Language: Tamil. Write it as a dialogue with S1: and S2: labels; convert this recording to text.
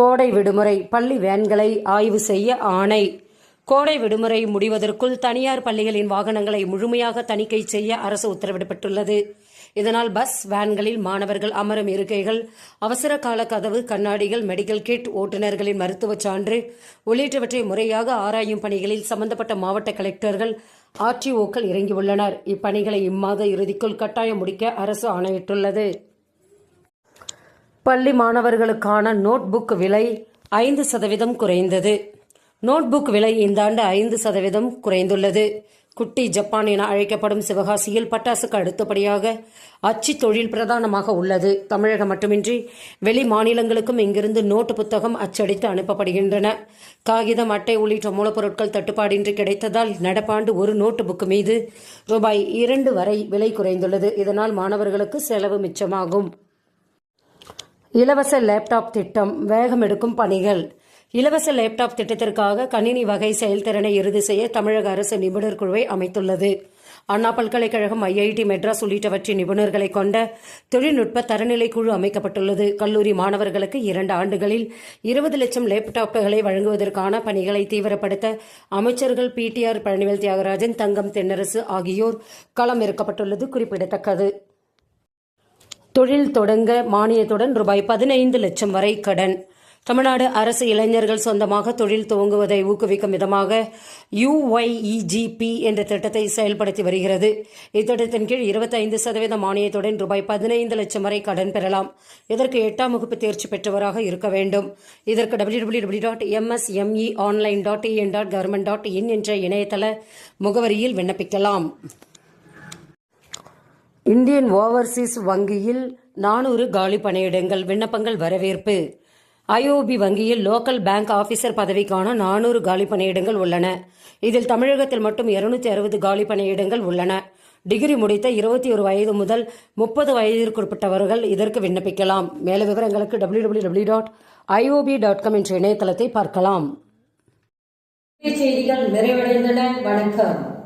S1: கோடை விடுமுறை பள்ளி வேன்களை ஆய்வு செய்ய ஆணை. கோடை விடுமுறை முடிவதற்குள் தனியார் பள்ளிகளின் வாகனங்களை முழுமையாக தணிக்கை செய்ய அரசு உத்தரவிடப்பட்டுள்ளது. இதனால் பஸ் வேன்களில் மாணவர்கள் அமரும் இருக்கைகள் அவசர கால கதவு கண்ணாடிகள் மெடிக்கல் கிட் ஓட்டுநர்களின் மருத்துவச் சான்று உள்ளிட்டவற்றை முறையாக ஆராயும் பணிகளில் சம்பந்தப்பட்ட மாவட்ட கலெக்டர்கள் ஆர்டிஓக்கள் இறங்கியுள்ளனர். இப்பணிகளை இம்மாத இறுதிக்குள் கட்டாயம் முடிக்க அரசு ஆணையிட்டுள்ளது. பள்ளி மாணவர்களுக்கான நோட்புக் விலை ஐந்து சதவீதம் குறைந்தது. நோட்புக் விலை இந்த ஆண்டு ஐந்து சதவீதம் குறைந்துள்ளது. குட்டி ஜப்பான் என அழைக்கப்படும் சிவகாசியில் பட்டாசுக்கு அடுத்தபடியாக அச்சு தொழில் பிரதானமாக உள்ளது. தமிழகம் மட்டுமின்றி வெளி மாநிலங்களுக்கும் இங்கிருந்து நோட்டு புத்தகம் அச்சடித்து அனுப்பப்படுகின்றன. காகிதம் அட்டை உள்ளிட்ட மூலப்பொருட்கள் தட்டுப்பாடின்றி கிடைத்ததால் நடப்பாண்டு ஒரு நோட்டு புக்கு மீது ரூபாய் இரண்டு வரை விலை குறைந்துள்ளது. இதனால் மாணவர்களுக்கு செலவு மிச்சமாகும். இலவச லேப்டாப் திட்டம் வேகம் எடுக்கும் பணிகள். இலவச லேப்டாப் திட்டத்திற்காக கணினி வகை செயல்திறனை இறுதி செய்ய தமிழக அரசு நிபுணர் குழுவை அமைத்துள்ளது. அண்ணா பல்கலைக்கழகம் ஐஐடி மெட்ராஸ் உள்ளிட்டவற்றின் நிபுணர்களை கொண்ட தொழில்நுட்ப தரநிலை குழு அமைக்கப்பட்டுள்ளது. கல்லூரி மாணவர்களுக்கு இரண்டு ஆண்டுகளில் இருபது லட்சம் லேப்டாப்புகளை வழங்குவதற்கான பணிகளை தீவிரப்படுத்த அமைச்சர்கள் பிடிஆர் பழனிவேல் தியாகராஜன் தங்கம் தென்னரசு ஆகியோர் களம் களமிறக்கப்பட்டுள்ளது குறிப்பிடத்தக்கது. தொழில் தொடங்க மானியத்துடன் ரூபாய் பதினைந்து லட்சம் வரை கடன். தமிழ்நாடு அரசு இளைஞர்கள் சொந்தமாக தொழில் துவங்குவதை ஊக்குவிக்கும் விதமாக யுஒய்இஜிபி என்ற திட்டத்தை செயல்படுத்தி வருகிறது. இத்திட்டத்தின் கீழ் இருபத்தைந்து சதவீத மானியத்துடன் ரூபாய் பதினைந்து லட்சம் வரை கடன் பெறலாம். இதற்கு எட்டாம் வகுப்பு தேர்ச்சி பெற்றவராக இருக்க வேண்டும். இதற்கு W W W dot MSME online dot EN dot government dot in என்ற இணையதள முகவரியில் விண்ணப்பிக்கலாம். இந்தியன் ஓவர்சீஸ் வங்கியில் நானூறு காலி பணியிடங்கள் விண்ணப்பங்கள் வரவேற்பு. ஐஓபி வங்கியில் லோக்கல் பேங்க் ஆபீசர் பதவிக்கான நானூறு காலி பணியிடங்கள் உள்ளன. இதில் தமிழகத்தில் மட்டும் இருநூத்தி அறுபது காலி பணியிடங்கள் உள்ளன. டிகிரி முடித்த இருபத்தி ஒரு வயது முதல் முப்பது வயதிற்குட்பட்டவர்கள் இதற்கு விண்ணப்பிக்கலாம். மேல விவரங்களுக்கு W W W dot IOB dot com என்ற இணையதளத்தை பார்க்கலாம்.
S2: செய்திகள் நிறைவடைந்தன. வணக்கம்.